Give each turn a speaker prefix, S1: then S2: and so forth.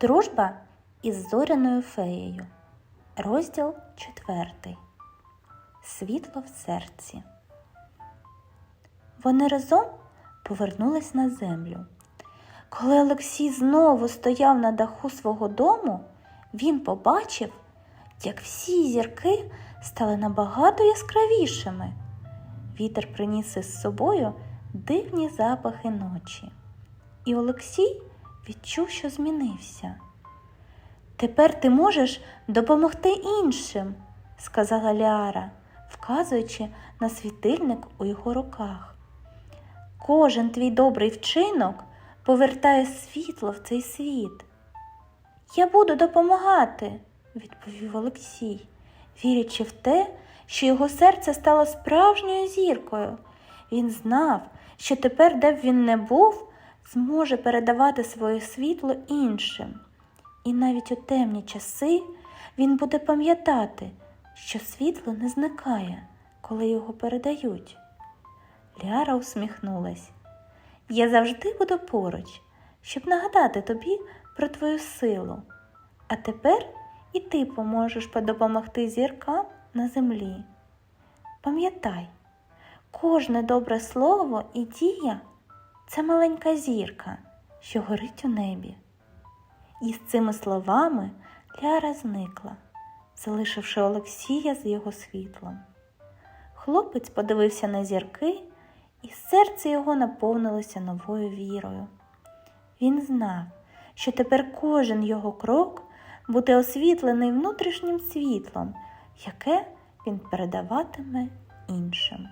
S1: Дружба із зоряною феєю. Розділ четвертий. Світло в серці. Вони разом повернулись на землю. Коли Олексій знову стояв на даху свого дому, він побачив, як всі зірки стали набагато яскравішими. Вітер приніс із собою дивні запахи ночі. І Олексій відчув, що змінився. Тепер ти можеш допомогти іншим, сказала Ліара, вказуючи на світильник у його руках. Кожен твій добрий вчинок повертає світло в цей світ. Я буду допомагати, відповів Олексій, вірячи в те, що його серце стало справжньою зіркою. Він знав, що тепер, де б він не був, зможе передавати своє світло іншим. І навіть у темні часи він буде пам'ятати, що світло не зникає, коли його передають. Ліара усміхнулась. Я завжди буду поруч, щоб нагадати тобі про твою силу. А тепер і ти поможеш допомогти зіркам на землі. Пам'ятай, кожне добре слово і дія це маленька зірка, що горить у небі. І з цими словами Ляра зникла, залишивши Олексія з його світлом. Хлопець подивився на зірки, і серце його наповнилося новою вірою. Він знав, що тепер кожен його крок буде освітлений внутрішнім світлом, яке він передаватиме іншим.